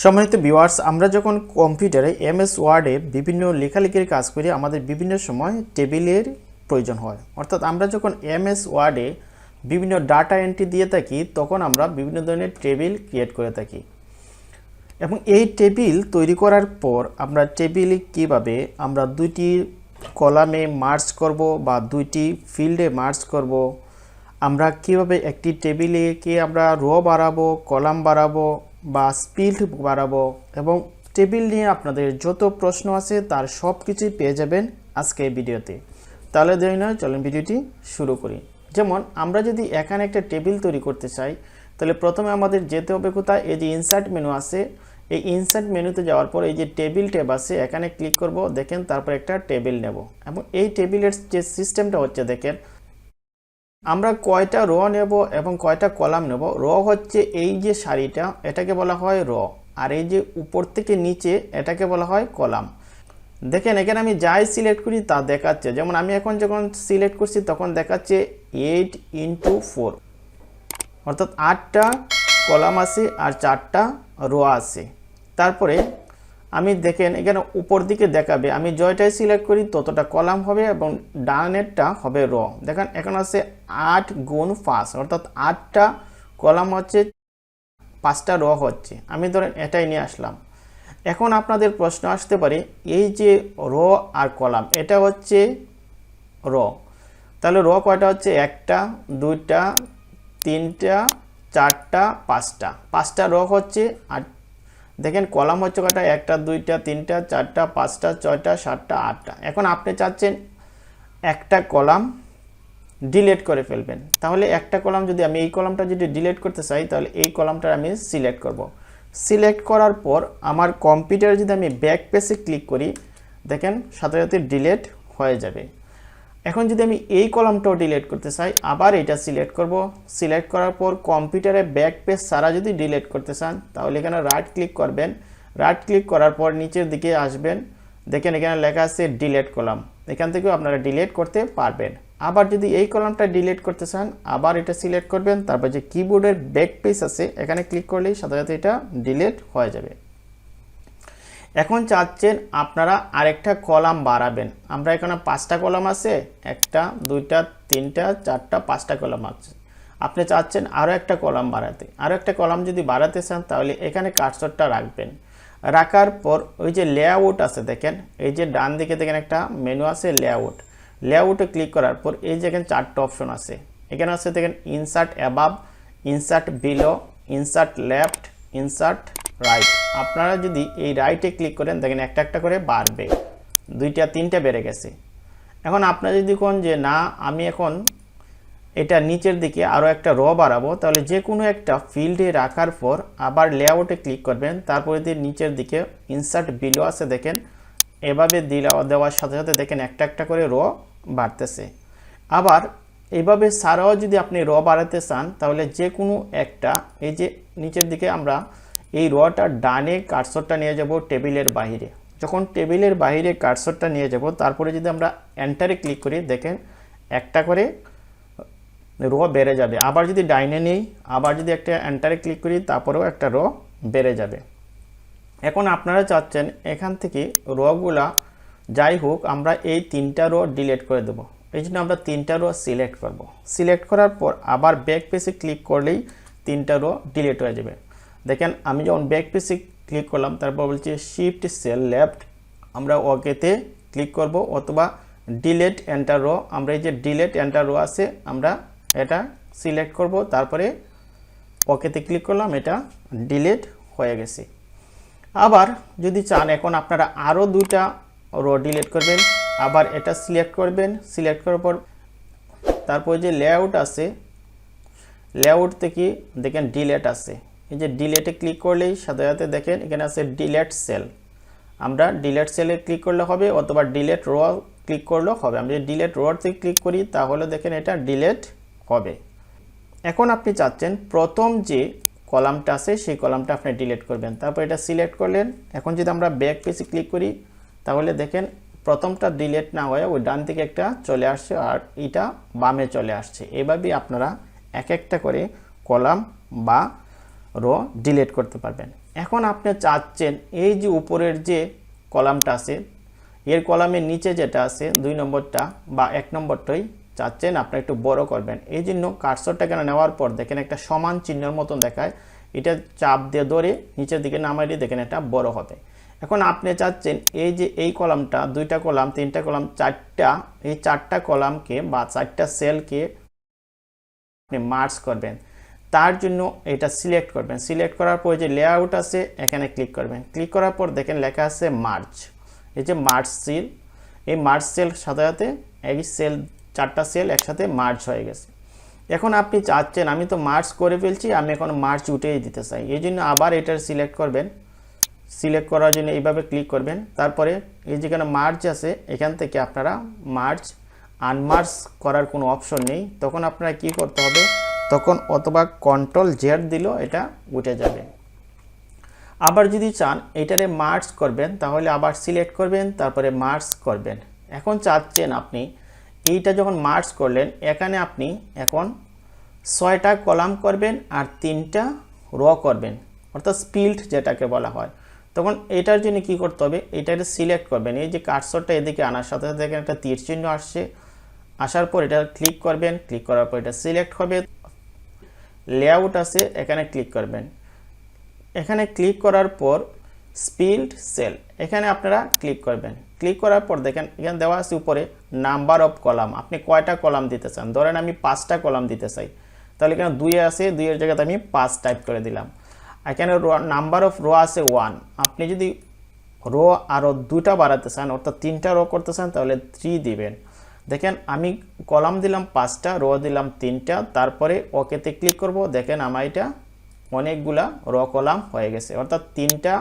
সম্মানিত ভিউয়ার্স আমরা যখন কম্পিউটারে এমএস ওয়ার্ডে বিভিন্ন লেখালেখির কাজ করি, আমাদের বিভিন্ন সময় টেবিলের প্রয়োজন হয়। অর্থাৎ আমরা যখন এমএস ওয়ার্ডে বিভিন্ন ডাটা এন্ট্রি দিয়ে থাকি, তখন আমরা বিভিন্ন ধরনের টেবিল ক্রিয়েট করে থাকি। এবং এই টেবিল তৈরি করার পর আমরা টেবিল কীভাবে আমরা দুইটি কলামে মার্চ করব বা দুইটি ফিল্ডে মার্চ করব, আমরা কীভাবে একটি টেবিলে কি আমরা রো বাড়াবো কলাম বাড়াবো বা স্পিল্ড বাড়াবো এবং টেবিল নিয়ে আপনাদের যত প্রশ্ন আছে তার সব কিছুই পেয়ে যাবেন আজকে এই ভিডিওতে। তাহলে দেরি নয়, চলুন ভিডিওটি শুরু করি। যেমন, আমরা যদি এখানে একটা টেবিল তৈরি করতে চাই, তাহলে প্রথমে আমাদের যেতে হবে কোথায়? এই যে ইনসার্ট মেনু আছে, এই ইনসার্ট মেনুতে যাওয়ার পর এই যে টেবিল ট্যাব আছে, এখানে ক্লিক করব, দেখেন তারপর একটা টেবিল নেব। এবং এই টেবিলের যে সিস্টেমটা হচ্ছে, দেখেন আমরা কয়টা র নেব এবং কয়টা কলাম নেব? র হচ্ছে এই যে সারিটা, এটাকে বলা হয় র। আর এই যে উপর থেকে নিচে, এটাকে বলা হয় কলাম। দেখেন, এখানে আমি যাই সিলেক্ট করি তা দেখাচ্ছে। যেমন আমি এখন যখন সিলেক্ট করছি, তখন দেখাচ্ছে এইট ইন্টু ফোর অর্থাৎ আটটা কলাম আছে আর চারটা রো আছে। তারপরে আমি দেখেন, এখানে উপর দিকে দেখাবে, আমি জয়টাই সিলেক্ট করি, ততটা কলাম হবে এবং ডানেরটা হবে র দেখেন, এখন আছে আট গুণ পাঁচ, অর্থাৎ আটটা কলাম হচ্ছে, পাঁচটা র হচ্ছে। আমি ধরেন এটাই নিয়ে আসলাম। এখন আপনাদের প্রশ্ন আসতে পারে, এই যে র আর কলাম এটা হচ্ছে র তাহলে র কয়টা হচ্ছে? একটা, দুইটা, তিনটা, চারটা, পাঁচটা। পাঁচটা র হচ্ছে আর দেখেন কলাম হচ্ছে কটা একটা, দুইটা, তিনটা, চারটা, পাঁচটা, ছয়টা, সাতটা, আটটা। এখন আপনি চাচ্ছেন একটা কলাম ডিলেট করে ফেলবেন। তাহলে একটা কলাম যদি আমি এই কলামটা যদি ডিলেট করতে চাই, তাহলে এই কলামটা আমি সিলেক্ট করব। সিলেক্ট করার পর আমার কম্পিউটারে যদি আমি ব্যাক পেজে ক্লিক করি, দেখেন সাথে সাথে ডিলেট হয়ে যাবে। এখন যদি আমি এই কলামটাও ডিলিট করতে চাই, আবার এটা সিলেক্ট করব। সিলেক্ট করার পর কম্পিউটারে ব্যাক পেজ সারা যদি ডিলিট করতে চান, তাহলে এখানে রাইট ক্লিক করবেন। রাইট ক্লিক করার পর নিচের দিকে আসবেন। দেখেন এখানে লেখা আছে ডিলেট কলাম। এখান থেকেও আপনারা ডিলিট করতে পারবেন। আবার যদি এই কলামটা ডিলিট করতে চান, আবার এটা সিলেক্ট করবেন। তারপর যে কিবোর্ডের ব্যাক পেজ আছে, এখানে ক্লিক করলেই সাথে সাথে এটা ডিলিট হয়ে যাবে। এখন চাচ্ছেন আপনারা আরেকটা কলাম বাড়াবেন। আমরা এখানে পাঁচটা কলাম আছে, একটা, দুইটা, তিনটা, চারটা, পাঁচটা কলাম আছে। আপনি চাচ্ছেন আরও একটা কলাম বাড়াতে। আরও একটা কলাম যদি বাড়াতে চান, তাহলে এখানে কাটসরটা রাখবেন। রাখার পর ওই যে লেআউট আছে দেখেন, এই যে ডান দিকে দেখেন একটা মেনু আছে লেআউট লেআউটে ক্লিক করার পর এই যে এখানে চারটা অপশন আছে। এখানে আছে দেখেন insert above insert below insert left insert right আপনারা যদি এই রাইটে ক্লিক করেন, দেখেন একটা একটা করে বাড়বে। দুইটা, তিনটা বেড়ে গেছে। এখন আপনারা যদি কোন যে না, আমি এখন এটা নিচের দিকে আরও একটা র বাড়াবো, তাহলে যে কোনো একটা ফিল্ডে রাখার পর আবার লেআউটে ক্লিক করবেন। তারপরে দিয়ে নিচের দিকে ইনসার্ট বিলো আছে, দেখেন। এভাবে দিলা দেওয়ার সাথে সাথে দেখেন একটা একটা করে র বাড়তেছে। আবার এইভাবে ছাড়াও যদি আপনি র বাড়াতে চান, তাহলে যে কোনো একটা, এই যে নিচের দিকে আমরা এই রটা ডানে কার্সরটা নিয়ে যাব টেবিলের বাহিরে। যখন টেবিলের বাহিরে কার্সরটা নিয়ে যাব, তারপরে যদি আমরা এন্টারে ক্লিক করি, দেখেন একটা করে রো বেড়ে যাবে। আবার যদি ডাইনে নেই, আবার যদি একটা এন্টারে ক্লিক করি, তারপরেও একটা রো বেড়ে যাবে। এখন আপনারা চাচ্ছেন এখান থেকে রোগুলা যাই হোক, আমরা এই তিনটা রো ডিলিট করে দেব। এই জন্য আমরা তিনটা রো সিলেক্ট করব। সিলেক্ট করার পর আবার ব্যাক পেজে ক্লিক করলেই তিনটা রো ডিলিট হয়ে যাবে। দেখেন, আমি যখন ব্যাক পেজে ক্লিক করলাম, তারপর বলছি শিফট সেল লেফট আমরা ওকেতে ক্লিক করব, অথবা ডিলেট এন্টার রো আমরা এই যে ডিলেট এন্টার রো আছে, আমরা এটা সিলেক্ট করব, তারপরে ওকেতে ক্লিক করলাম, এটা ডিলেট হয়ে গেছে। আবার যদি চান, এখন আপনারা আরও দুইটা রো ডিলেট করবেন, আবার এটা সিলেক্ট করবেন সিলেক্ট করার পর তারপর যে লেআউট আছে লেআউট থেকে দেখেন ডিলেট আছে। এই যে ডিলেটে ক্লিক করলেই সাথে সাথে দেখেন এখানে আছে ডিলেট সেল আমরা ডিলেট সেলে ক্লিক করলে হবে অথবা ডিলেট রো ক্লিক করলেও হবে। আমরা যদি ডিলেট রোতে ক্লিক করি তাহলে দেখেন এটা ডিলেট হবে। এখন আপনি চাচ্ছেন প্রথম যে কলামটা আছে সেই কলামটা আপনি ডিলেট করবেন। তারপর এটা সিলেক্ট করলেন। এখন যদি আমরা ব্যাক পেজে ক্লিক করি তাহলে দেখেন প্রথমটা ডিলেট না হয়ে ওই ডান থেকে একটা চলে আসছে আর এটা বামে চলে আসছে। এভাবেই আপনারা এক একটা করে কলাম বা রো ডিলিট করতে পারবেন। এখন আপনি চাচ্ছেন এই যে উপরের যে কলামটা আছে, এর কলামের নিচে যেটা আছে, দুই নম্বরটা বা এক নম্বরটাই চাচ্ছেন আপনি একটু বড় করবেন। এই জন্য কার্সরটা কেন নেওয়ার পর দেখেন একটা সমান চিহ্নের মতন দেখায়, এটা চাপ দিয়ে ধরে নিচের দিকে নামাইলে দেখেন এটা বড় হবে। এখন আপনি চাচ্ছেন এই যে এই কলামটা, দুইটা কলাম, তিনটা কলাম, চারটা, এই চারটা কলামকে বা চারটা সেলকে আপনি মার্চ করবেন। তার জন্য এটা সিলেক্ট করবেন। সিলেক্ট করার পর যে লেআউট আছে, এখানে ক্লিক করবেন। ক্লিক করার পর দেখেন লেখা আছে মার্চ এই যে মার্চ সেল এই মার্চ সেল সাথে সাথে এই সেল চারটা সেল একসাথে মার্চ হয়ে গেছে। এখন আপনি চাচ্ছেন, আমি তো মার্চ করে ফেলছি, আমি এখন মার্চ উঠেই দিতে চাই। এই জন্য আবার এটার সিলেক্ট করবেন। সিলেক্ট করার জন্য এইভাবে ক্লিক করবেন। তারপরে এই যেখানে মার্চ আছে, এখান থেকে আপনারা মার্চ আনমার্চ করার কোনো অপশন নেই। তখন আপনারা কি করতে হবে? তখন অথবা কন্ট্রোল জেড দিল এটা উঠে যাবে। আবার যদি চান এটারে মার্চ করবেন, তাহলে আবার সিলেক্ট করবেন, তারপরে মার্চ করবেন। এখন চাচ্ছেন আপনি এইটা যখন মার্চ করলেন, এখানে আপনি এখন ছয়টা কলাম করবেন আর তিনটা র করবেন, অর্থাৎ স্পিল্ড যেটাকে বলা হয়। তখন এটার জন্য কি করতে হবে? এটাকে সিলেক্ট করবেন। এই যে কার্সরটা এদিকে আনার সাথে সাথে এখানে একটা তীর চিহ্ন আসছে। আসার পর এটা ক্লিক করবেন ক্লিক করার পর এটা সিলেক্ট হবে। লেআউট আছে, এখানে ক্লিক করবেন। এখানে ক্লিক করার পর স্পিল্ড সেল এখানে আপনারা ক্লিক করবেন। ক্লিক করার পর দেখেন, এখানে দেওয়া আছে উপরে নাম্বার অফ কলাম আপনি কয়টা কলাম দিতে চান? ধরেন আমি পাঁচটা কলাম দিতে চাই। তাহলে এখানে দুই আছে দুইয়ের জায়গাতে আমি পাঁচ টাইপ করে দিলাম। এখানে নাম্বার অফ রো আছে ওয়ান আপনি যদি রো আরও দুটা বাড়াতে চান, অর্থাৎ তিনটা রো করতে চান, তাহলে থ্রি দিবেন। দেখেন আমি কলাম দিলাম পাঁচটা, রো দিলাম তিনটা, তারপরে ওকেতে ক্লিক করব। দেখেন আমার এটা অনেকগুলা র কলাম হয়ে গেছে। অর্থাৎ তিনটা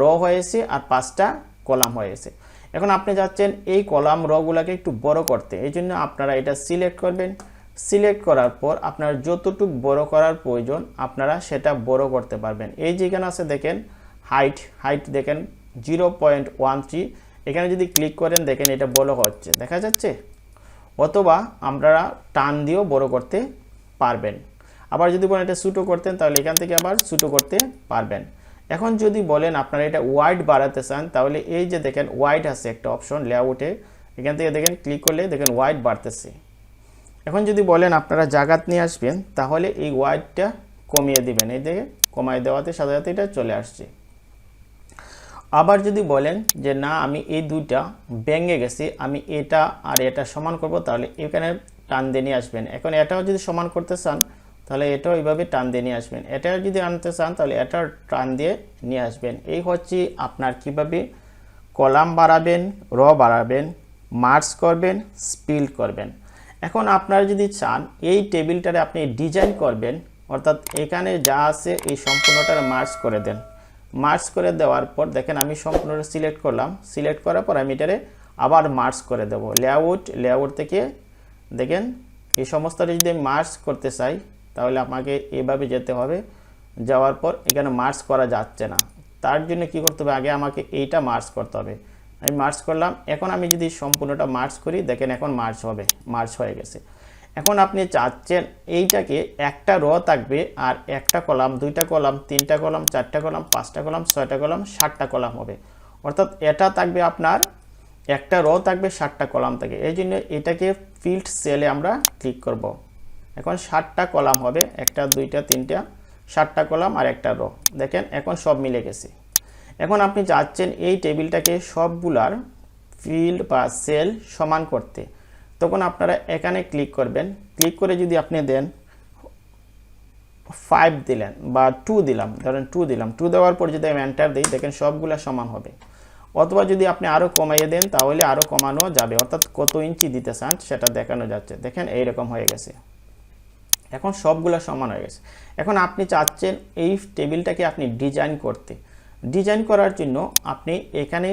র হয়েছে আর পাঁচটা কলাম হয়েছে। এখন আপনি যাচ্ছেন এই কলাম রগুলাকে একটু বড় করতে। এই জন্য আপনারা এটা সিলেক্ট করবেন। সিলেক্ট করার পর আপনার যতটুকু বড় করার প্রয়োজন, আপনারা সেটা বড় করতে পারবেন। এই যেখানে আছে দেখেন হাইট হাইট দেখেন জিরো পয়েন্ট ওয়ান থ্রি এখানে যদি ক্লিক করেন, দেখেন এটা বড় হচ্ছে। দেখা যাচ্ছে? অথবা আপনারা টান দিয়েও বড় করতে পারবেন। আবার যদি বলেন এটা ছোটো করতেন, তাহলে এখান থেকে আবার ছোটো করতে পারবেন। এখন যদি বলেন আপনারা এটা ওয়াইড বাড়াতে চান, তাহলে এই যে দেখেন ওয়াইড আছে একটা অপশন লেআউটে এখান থেকে দেখেন ক্লিক করলে দেখেন ওয়াইড বাড়তেছে। এখন যদি বলেন আপনারা জাগাত নিয়ে আসবেন, তাহলে এই ওয়াইডটা কমিয়ে দিবেন। এই দেখে কমায় দেওয়াতে সাথে সাথে এটা চলে আসছে। আবার যদি বলেন যে না, আমি এই দুইটা ব্যাঙ্গে গেছি, আমি এটা আর এটা সমান করব, তাহলে এখানে টান দিয়ে আসবেন। এখন এটাও যদি সমান করতে চান, তাহলে এটাও এইভাবে টান দিয়ে নিয়ে আসবেন। এটা যদি আনতে চান, তাহলে এটাও টান দিয়ে নিয়ে আসবেন। এই হচ্ছে আপনার কীভাবে কলাম বাড়াবেন, র বাড়াবেন মার্চ করবেন, স্পিল করবেন। এখন আপনারা যদি চান, এই টেবিলটারে আপনি ডিজাইন করবেন, অর্থাৎ এখানে যা আছে এই সম্পূর্ণটার মার্চ করে দেন। মার্চ করে দেওয়ার পর দেখেন আমি সম্পূর্ণটা সিলেক্ট করলাম। সিলেক্ট করার পর আমি এটারে আবার মার্চ করে দেব। লেআউট লেআউট থেকে দেখেন এই সমস্তটা যদি আমি মার্চ করতে চাই, তাহলে আমাকে এভাবে যেতে হবে। যাওয়ার পর এখানে মার্চ করা যাচ্ছে না। তার জন্য কি করতে হবে? আগে আমাকে এইটা মার্চ করতে হবে। আমি মার্চ করলাম। এখন আমি যদি সম্পূর্ণটা মার্চ করি, দেখেন এখন মার্চ হবে মার্চ হয়ে গেছে। এখন আপনি চাচ্ছেন এইটাকে একটা র থাকবে আর একটা কলাম, দুইটা কলাম, তিনটা কলাম, চারটা কলাম, পাঁচটা কলাম, ছয়টা কলাম ষাটটা কলাম হবে। অর্থাৎ এটা থাকবে আপনার একটা র থাকবে ষাটটা কলাম থাকে। এই জন্য এটাকে ফিল্ড সেলে আমরা ক্লিক করব। এখন ষাটটা কলাম হবে, একটা, দুইটা, তিনটা ষাটটা কলাম আর একটা র। দেখেন, এখন সব মিলে গেছে। এখন আপনি চাচ্ছেন এই টেবিলটাকে সবগুলার ফিল্ড বা সেল সমান করতে। তখন আপনারা এখানে ক্লিক করবেন। ক্লিক করে যদি আপনি দেন ফাইভ দিলেন বা টু দিলাম, ধরেন টু দিলাম। টু দেওয়ার পর যদি আমি এন্টার দিই, দেখেন সবগুলা সমান হবে। অথবা যদি আপনি আরও কমাইয়ে দেন, তাহলে আরও কমানো যাবে। অর্থাৎ কত ইঞ্চি দিতে চান, সেটা দেখানো যাচ্ছে। দেখেন এইরকম হয়ে গেছে। এখন সবগুলো সমান হয়ে গেছে। এখন আপনি চাচ্ছেন এই টেবিলটাকে আপনি ডিজাইন করতে। ডিজাইন করার জন্য আপনি এখানে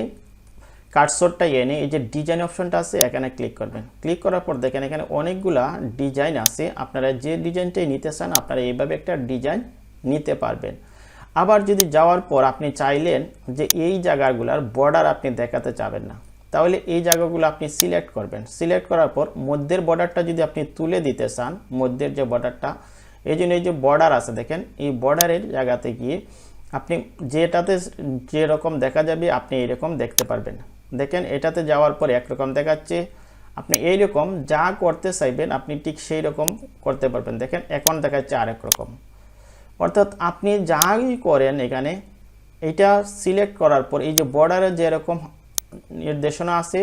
কাটশটটা এনে এই যে ডিজাইন অপশনটা আছে, এখানে ক্লিক করবেন। ক্লিক করার পর দেখেন এখানে অনেকগুলা ডিজাইন আছে। আপনারা যে ডিজাইনটাই নিতে চান, আপনারা এইভাবে একটা ডিজাইন নিতে পারবেন। আবার যদি যাওয়ার পর আপনি চাইলেন যে এই জায়গাগুলার বর্ডার আপনি দেখাতে চাবেন না, তাহলে এই জায়গাগুলো আপনি সিলেক্ট করবেন। সিলেক্ট করার পর মধ্যের বর্ডারটা যদি আপনি তুলে দিতে চান, মধ্যের যে বর্ডারটা এই জন্য এই যে বর্ডার আছে দেখেন, এই বর্ডারের জায়গাতে গিয়ে আপনি যেটাতে যেরকম দেখা যাবে, আপনি এরকম দেখতে পারবেন। দেখেন, এটাতে যাওয়ার পর একরকম দেখাচ্ছে, আপনি এইরকম যা করতে চাইবেন, আপনি ঠিক সেই রকম করতে পারবেন। দেখেন, এখন দেখাচ্ছে আরেক রকম। অর্থাৎ আপনি যাই করেন এখানে, এটা সিলেক্ট করার পর এই যে বর্ডারে যেরকম নির্দেশনা আছে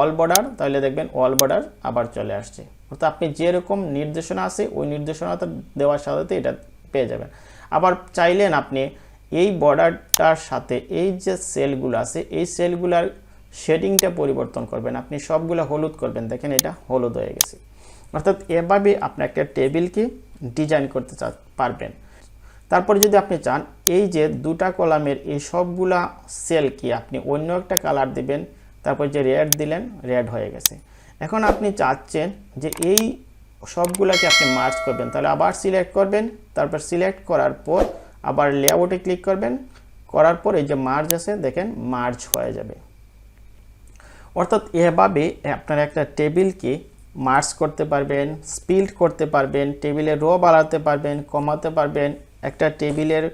অল বর্ডার তাহলে দেখবেন অল বর্ডার আবার চলে আসছে। অর্থাৎ আপনি যেরকম নির্দেশনা আছে, ওই নির্দেশনাটা দেওয়ার সাথে এটা পেয়ে যাবেন। আবার চাইলেন আপনি এই বর্ডারটার সাথে এই যে সেলগুলো আছে, এই সেলগুলার শেডিংটা পরিবর্তন করবেন। আপনি সবগুলো হলুদ করবেন। দেখেন এটা হলুদ হয়ে গেছে। অর্থাৎ এভাবে আপনি একটা টেবিলকে ডিজাইন করতে চা পারবেন। তারপরে যদি আপনি চান, এই যে দুটা কলামের এই সবগুলা সেল কি আপনি অন্য একটা কালার দিবেন, তারপর যে রেড দিলেন রেড হয়ে গেছে। এখন আপনি চাচ্ছেন যে এই সবগুলাকে আপনি মার্চ করবেন। তাহলে আবার সিলেক্ট করবেন, তারপর সিলেক্ট করার পর আবার লেআউটে ক্লিক করবেন। করার পর এই যে মার্জ আছে, দেখেন মার্জ হয়ে যাবে। অর্থাৎ এভাবে আপনারা একটা টেবিলকে মার্চ করতে পারবেন, স্পিল্ড করতে পারবেন, টেবিলে রো বাড়াতে পারবেন, কমাতে পারবেন, একটা টেবিলের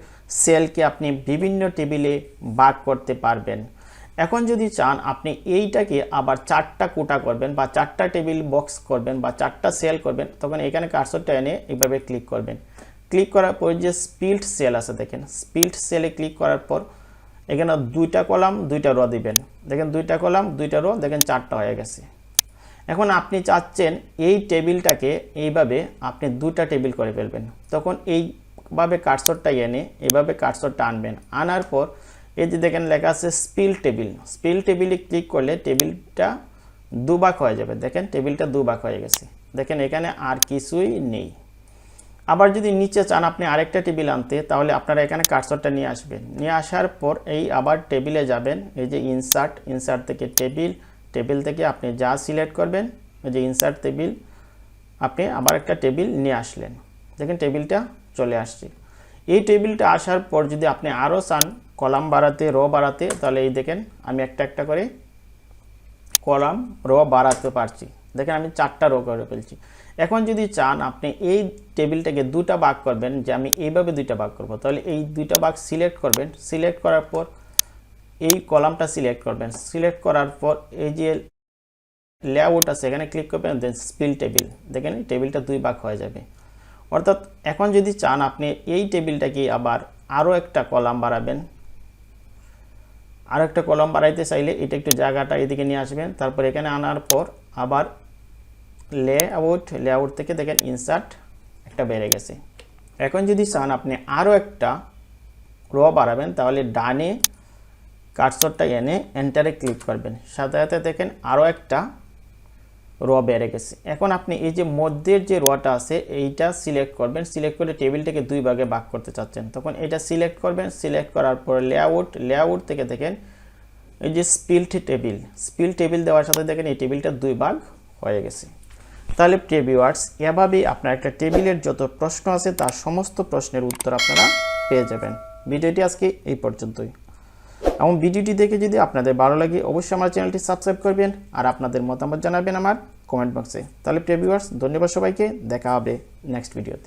সেলকে আপনি বিভিন্ন টেবিলে ভাগ করতে পারবেন। এখন যদি চান আপনি এইটাকে আবার চারটা কোটা করবেন বা চারটা টেবিল বক্স করবেন বা চারটা সেল করবেন, তখন এখানে কার্সরটা এনে এভাবে ক্লিক করবেন। ক্লিক করার পর যে স্পিল্ড সেল আছে দেখেন, স্পিল্ড সেলে ক্লিক করার পর এখানে দুইটা কলাম, দুইটা র দিবেন। দেখেন দুইটা কলাম, দুইটা রো, দেখেন চারটা হয়ে গেছে। এখন আপনি চাচ্ছেন এই টেবিলটাকে এইভাবে আপনি দুটা টেবিল করে ফেলবেন। তখন এইভাবে কাটসরটা এনে এইভাবে কাটসরটা আনবেন। আনার পর এই যে দেখেন লেখা আছে স্পিল টেবিল। স্পিল টেবিলে ক্লিক করলে টেবিলটা দুবাক হয়ে যাবে। দেখেন টেবিলটা দুবাক হয়ে গেছে। দেখেন এখানে আর কিছুই নেই। আবার যদি নিচে চান আপনি আরেকটা টেবিল আনতে, তাহলে আপনারা এখানে কার্সরটা নিয়ে আসবেন। নিয়ে আসার পর এই আবার টেবিলে যাবেন, এই যে ইনসার্ট ইনসার্ট থেকে টেবিল টেবিল থেকে আপনি যা সিলেক্ট করবেন, এই যে ইনসার্ট টেবিল, আপনি আবার একটা টেবিল নিয়ে আসলেন। দেখেন টেবিলটা চলে আসছে। এই টেবিলটা আসার পর যদি আপনি আরও চান, কলাম বাড়াতে, র বাড়াতে, তাহলে এই দেখেন আমি একটা একটা করে কলাম, র বাড়াতে পারছি। দেখেন আমি চারটা রো করে ফেলছি। এখন যদি চান আপনি এই টেবিলটাকে দুটা ভাগ করবেন, যে আমি এইভাবে দুইটা ভাগ করব, তাহলে এই দুইটা ভাগ সিলেক্ট করবেন। সিলেক্ট করার পর এই কলামটা সিলেক্ট করবেন। সিলেক্ট করার পর এই যে লেআউট আছে, এখানে ক্লিক করবেন, দেন স্পিল টেবিল। দেখেন টেবিলটা দুই ভাগ হয়ে যাবে। অর্থাৎ এখন যদি চান আপনি এই টেবিলটাকে আবার আরও একটা কলাম বাড়াবেন। আরও একটা কলাম বাড়াইতে চাইলে এটা একটু জায়গাটা এদিকে নিয়ে আসবেন, তারপর এখানে আনার পর আবার লেআউট লেআউট থেকে দেখেন ইনসার্ট একটা বেড়ে গেছে। এখন যদি চান আপনি আরও একটা র বাড়াবেন, তাহলে ডানে কাটসরটা এনে এন্টারে ক্লিক করবেন। সাথে সাথে দেখেন আরও একটা র বেড়ে গেছে। এখন আপনি এই যে মধ্যের যে রটা আছে, এইটা সিলেক্ট করবেন। সিলেক্ট করে টেবিলটাকে দুই ভাগে ভাগ করতে চাচ্ছেন। তখন এটা সিলেক্ট করবেন। সিলেক্ট করার পর লেআউট লেআউট থেকে দেখেন এই যে স্পিল্ট টেবিল স্পিল টেবিল দেওয়ার সাথে দেখেন এই টেবিলটা দুই ভাগ হয়ে গেছে। তাহলে প্রিভিউয়ার্স এভাবেই আপনার একটা টেবিলের যত প্রশ্ন আছে, তার সমস্ত প্রশ্নের উত্তর আপনারা পেয়ে যাবেন। ভিডিওটি আজকে এই পর্যন্তই। এবং ভিডিওটি দেখে যদি আপনাদের ভালো লাগে, অবশ্যই আমার চ্যানেলটি সাবস্ক্রাইব করবেন আর আপনাদের মতামত জানাবেন আমার কমেন্ট বক্সে তাহলে প্রিভিউয়ার্স ধন্যবাদ সবাইকে। দেখা হবে নেক্সট ভিডিওতে